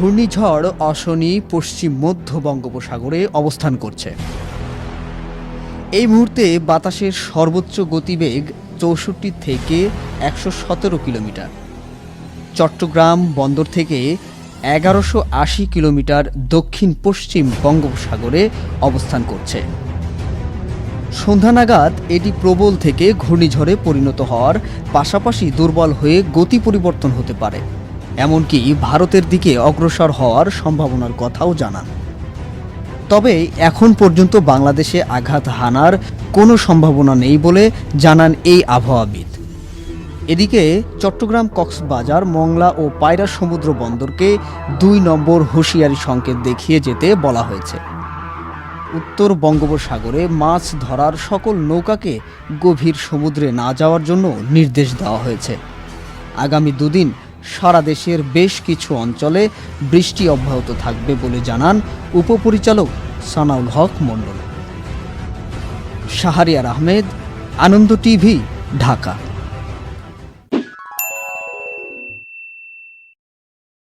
ঘূর্ণিঝড় অশনি পশ্চিম মধ্য বঙ্গোপসাগরে অবস্থান করছে। এই মুহূর্তে বাতাসের সর্বোচ্চ গতিবেগ চৌষট্টি থেকে একশো সতেরো কিলোমিটার। চট্টগ্রাম বন্দর থেকে এগারোশো আশি কিলোমিটার দক্ষিণ পশ্চিম বঙ্গোপসাগরে অবস্থান করছে। সন্ধ্যা নাগাদ এটি প্রবল থেকে ঘূর্ণিঝড়ে পরিণত হওয়ার পাশাপাশি দুর্বল হয়ে গতি পরিবর্তন হতে পারে। এমনকি ভারতের দিকে অগ্রসর হওয়ার সম্ভাবনার কথাও জানান। তবে এখন পর্যন্ত বাংলাদেশে আঘাত হানার কোনো সম্ভাবনা নেই বলে জানান এই আবহাওয়াবিদ। এদিকে চট্টগ্রাম কক্সবাজার, মংলা ও পায়রা সমুদ্র বন্দরকে দুই নম্বর হুঁশিয়ারি সংকেত দেখিয়ে যেতে বলা হয়েছে। উত্তর বঙ্গোপসাগরে মাছ ধরার সকল নৌকাকে গভীর সমুদ্রে না যাওয়ার জন্য নির্দেশ দেওয়া হয়েছে। আগামী দুদিন সারা দেশের বেশ কিছু অঞ্চলে বৃষ্টি অব্যাহত থাকবে বলে জানান উপপরিচালক সানাউল হক মণ্ডল। শাহরিয়ার আহমেদ, আনন্দ টিভি, ঢাকা।